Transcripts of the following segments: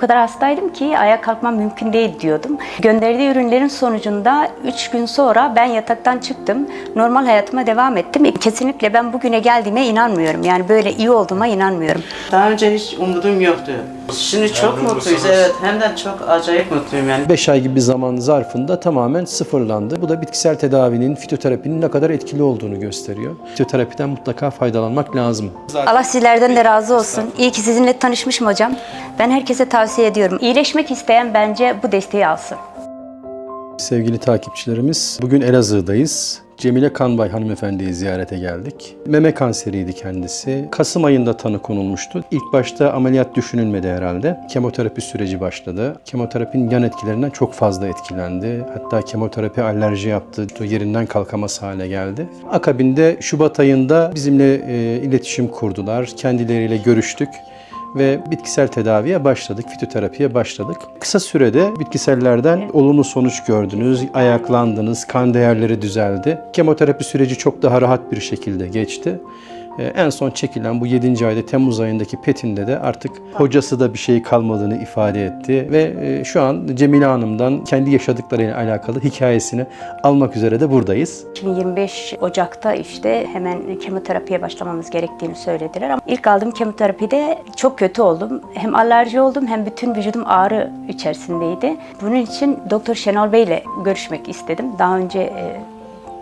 O kadar hastaydım ki ayağa kalkmam mümkün değil diyordum. Gönderdiği ürünlerin sonucunda 3 gün sonra ben yataktan çıktım. Normal hayatıma devam ettim. Kesinlikle ben bugüne geldiğime inanmıyorum. Yani böyle iyi olduğuma inanmıyorum. Daha önce hiç umudum yoktu. Şimdi çok mutluyuz evet hem de çok acayip mutluyum yani. 5 ay gibi bir zaman zarfında tamamen sıfırlandı. Bu da bitkisel tedavinin, fitoterapinin ne kadar etkili olduğunu gösteriyor. Fitoterapiden mutlaka faydalanmak lazım. Allah sizlerden de razı olsun. İyi ki sizinle tanışmışım hocam. Ben herkese tavsiye ediyorum. İyileşmek isteyen bence bu desteği alsın. Sevgili takipçilerimiz, bugün Elazığ'dayız. Cemile Kanbay hanımefendiyi ziyarete geldik. Meme kanseriydi kendisi. Kasım ayında tanı konulmuştu. İlk başta ameliyat düşünülmedi herhalde. Kemoterapi süreci başladı. Kemoterapinin yan etkilerinden çok fazla etkilendi. Hatta kemoterapi alerji yaptı. Yerinden kalkamaz hale geldi. Akabinde Şubat ayında bizimle e, iletişim kurdular. Kendileriyle görüştük ve bitkisel tedaviye başladık, fitoterapiye başladık. Kısa sürede bitkisellerden olumlu sonuç gördünüz, ayaklandınız, kan değerleri düzeldi. Kemoterapi süreci çok daha rahat bir şekilde geçti. Ee, En son çekilen bu 7. ayda Temmuz ayındaki PET'inde de artık hocası da bir şey kalmadığını ifade etti ve e, şu an Cemile Hanım'dan kendi yaşadıklarıyla alakalı hikayesini almak üzere de buradayız. 2025 Ocak'ta işte hemen kemoterapiye başlamamız gerektiğini söylediler. Ama ilk aldığım kemoterapide çok kötü oldum. Hem alerji oldum hem bütün vücudum ağrı içerisindeydi. Bunun için Doktor Şenol Bey ile görüşmek istedim. Daha önce e,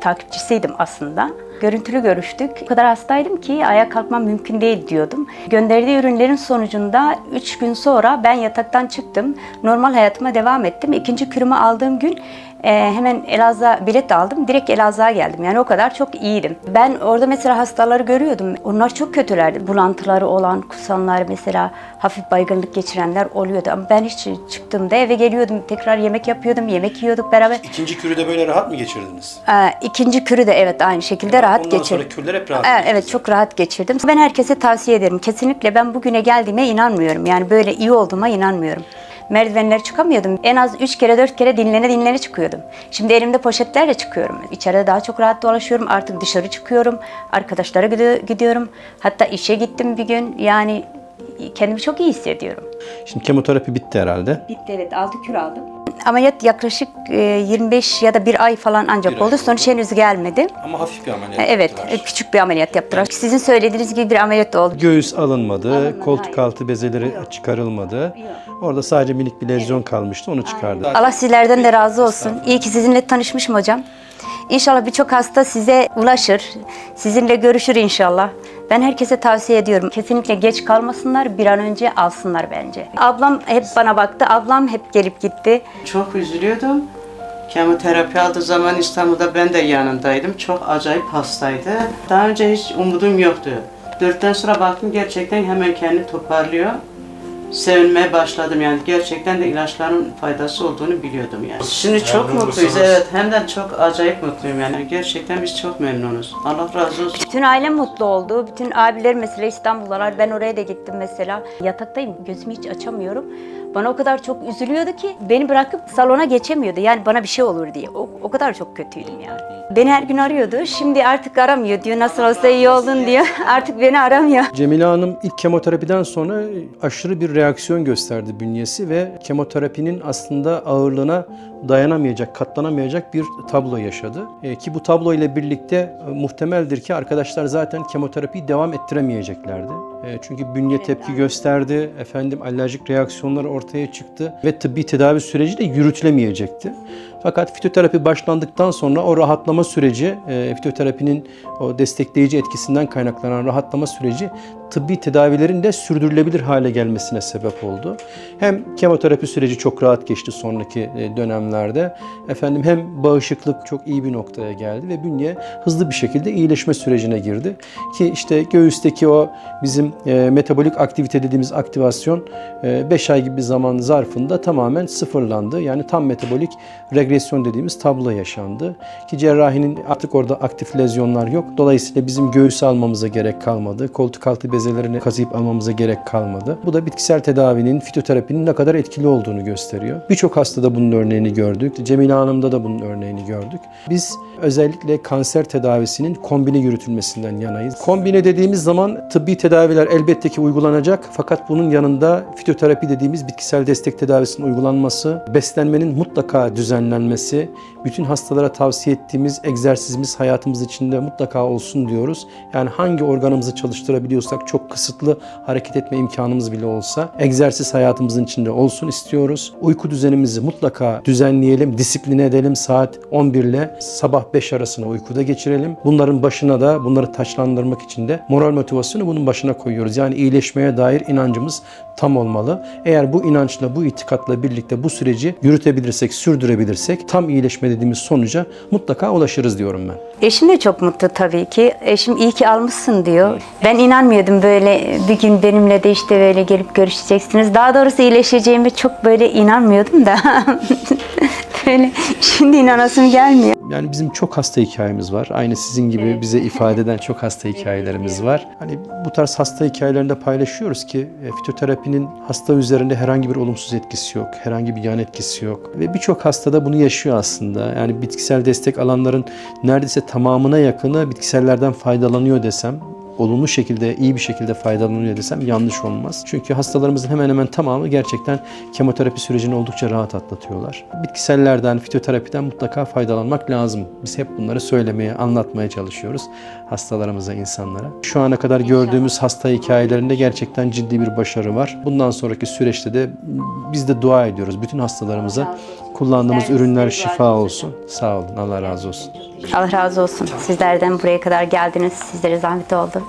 takipçisiydim aslında. Görüntülü görüştük. O kadar hastaydım ki ayağa kalkmam mümkün değil diyordum. Gönderdiği ürünlerin sonucunda 3 gün sonra ben yataktan çıktım. Normal hayatıma devam ettim. İkinci kürümü aldığım gün e, hemen Elazığ'a bilet aldım. Direkt Elazığ'a geldim. Yani o kadar çok iyiydim. Ben orada mesela hastaları görüyordum. Onlar çok kötülerdi. Bulantıları olan, kusanlar mesela hafif baygınlık geçirenler oluyordu. Ama ben hiç çıktığımda eve geliyordum. Tekrar yemek yapıyordum. Yemek yiyorduk beraber. İkinci kürü de böyle rahat mı geçirdiniz? Ee, ikinci kürü de evet aynı şekilde rahat Ondan geçirdim. sonra kürler hep rahat geçti. evet çok rahat geçirdim. Ben herkese tavsiye ederim. Kesinlikle ben bugüne geldiğime inanmıyorum. Yani böyle iyi olduğuma inanmıyorum. Merdivenlere çıkamıyordum. En az üç kere dört kere dinlene dinlene çıkıyordum. Şimdi elimde poşetlerle çıkıyorum. İçeride daha çok rahat dolaşıyorum. Artık dışarı çıkıyorum. Arkadaşlara gidiyor- gidiyorum. Hatta işe gittim bir gün. Yani kendimi çok iyi hissediyorum. Şimdi kemoterapi bitti herhalde. Bitti evet 6 kilo aldım. Ameliyat yaklaşık e, 25 ya da bir ay falan ancak Bir ay oldu. Sonuç henüz gelmedi. Ama hafif bir ameliyat E, Evet, yaptılar. e, küçük bir ameliyat yaptılar. Sizin söylediğiniz gibi bir ameliyat oldu. Göğüs alınmadı, Alınmadı, koltuk hayır. altı bezeleri çıkarılmadı. Orada sadece minik bir lezyon kalmıştı, onu çıkardı. Allah sizlerden de razı olsun. İyi ki sizinle tanışmışım hocam. İnşallah birçok hasta size ulaşır. Sizinle görüşür inşallah. Ben herkese tavsiye ediyorum. Kesinlikle geç kalmasınlar, bir an önce alsınlar bence. Ablam hep bana baktı, ablam hep gelip gitti. Çok üzülüyordum. Kemoterapi aldığı zaman İstanbul'da ben de yanındaydım. Çok acayip hastaydı. Daha önce hiç umudum yoktu. Dörtten sonra baktım gerçekten hemen kendini toparlıyor. Sevinmeye başladım yani gerçekten de ilaçların faydası olduğunu biliyordum yani. Şimdi çok mutluyuz evet hem de çok acayip mutluyum yani. Gerçekten biz çok memnunuz. Allah razı olsun. Bütün ailem mutlu oldu. Bütün abiler mesela İstanbul'dalar. Ben oraya da gittim mesela. Yataktayım. Gözümü hiç açamıyorum. Bana o kadar çok üzülüyordu ki beni bırakıp salona geçemiyordu. Yani bana bir şey olur diye. O, o kadar çok kötüydüm yani. Beni her gün arıyordu. Şimdi artık aramıyor diyor. Nasıl olsa iyi oldun diyor. Artık beni aramıyor. Cemile Hanım ilk kemoterapiden sonra aşırı bir reaksiyon gösterdi bünyesi ve kemoterapinin aslında ağırlığına dayanamayacak, katlanamayacak bir tablo yaşadı. E, ki bu tablo ile birlikte e, muhtemeldir ki arkadaşlar zaten kemoterapiyi devam ettiremeyeceklerdi. E, çünkü bünye tepki gösterdi, efendim alerjik reaksiyonlar ortaya çıktı ve tıbbi tedavi süreci de yürütülemeyecekti. Fakat fitoterapi başlandıktan sonra o rahatlama süreci, e, fitoterapinin o destekleyici etkisinden kaynaklanan rahatlama süreci tıbbi tedavilerin de sürdürülebilir hale gelmesine sebep oldu. Hem kemoterapi süreci çok rahat geçti sonraki e, dönemlerde. Efendim hem bağışıklık çok iyi bir noktaya geldi ve bünye hızlı bir şekilde iyileşme sürecine girdi. Ki işte göğüsteki o bizim e, metabolik aktivite dediğimiz aktivasyon 5 ay gibi bir zaman zarfında tamamen sıfırlandı. Yani tam metabolik regresyon dediğimiz tablo yaşandı. Ki cerrahinin artık orada aktif lezyonlar yok. Dolayısıyla bizim göğüs almamıza gerek kalmadı. Koltuk altı bezelerini kazıyıp almamıza gerek kalmadı. Bu da bitkisel tedavinin, fitoterapinin ne kadar etkili olduğunu gösteriyor. Birçok hastada bunun örneğini gördük. Cemile Hanım'da da bunun örneğini gördük. Biz özellikle kanser tedavisinin kombine yürütülmesinden yanayız. Kombine dediğimiz zaman tıbbi tedaviler elbette ki uygulanacak fakat bunun yanında fitoterapi dediğimiz bitkisel destek tedavisinin uygulanması, beslenmenin mutlaka düzenlenmesi, bütün hastalara tavsiye ettiğimiz egzersizimiz hayatımız içinde mutlaka olsun diyoruz. Yani hangi organımızı çalıştırabiliyorsak çok kısıtlı hareket etme imkanımız bile olsa egzersiz hayatımızın içinde olsun istiyoruz. Uyku düzenimizi mutlaka düzenleyelim, disipline edelim. Saat 11 ile sabah 5 arasına uykuda geçirelim. Bunların başına da bunları taçlandırmak için de moral motivasyonu bunun başına koyuyoruz. Yani iyileşmeye dair inancımız tam olmalı. Eğer bu inançla, bu itikatla birlikte bu süreci yürütebilirsek, sürdürebilirsek tam iyileşme dediğimiz sonuca mutlaka ulaşırız diyorum ben. Eşim de çok mutlu tabii ki. Eşim iyi ki almışsın diyor. Ben inanmıyordum böyle bir gün benimle de işte böyle gelip görüşeceksiniz. Daha doğrusu iyileşeceğime çok böyle inanmıyordum da. böyle şimdi inanasım gelmiyor. Yani bizim çok hasta hikayemiz var. Aynı sizin gibi bize ifade eden çok hasta hikayelerimiz var. Hani bu tarz hasta hikayelerini de paylaşıyoruz ki e, fitoterapinin hasta üzerinde herhangi bir olumsuz etkisi yok. Herhangi bir yan etkisi yok. Ve birçok hasta da bunu yaşıyor aslında. Yani bitkisel destek alanların neredeyse tamamına yakını bitkisellerden faydalanıyor desem olumlu şekilde, iyi bir şekilde faydalanıyor desem yanlış olmaz. Çünkü hastalarımızın hemen hemen tamamı gerçekten kemoterapi sürecini oldukça rahat atlatıyorlar. Bitkisellerden, fitoterapiden mutlaka faydalanmak lazım. Biz hep bunları söylemeye, anlatmaya çalışıyoruz hastalarımıza, insanlara. Şu ana kadar gördüğümüz hasta hikayelerinde gerçekten ciddi bir başarı var. Bundan sonraki süreçte de biz de dua ediyoruz. Bütün hastalarımıza kullandığımız ürünler şifa olsun. Sağ olun. Allah razı olsun. Allah razı olsun. Sizlerden buraya kadar geldiniz. Sizlere zahmet oldu.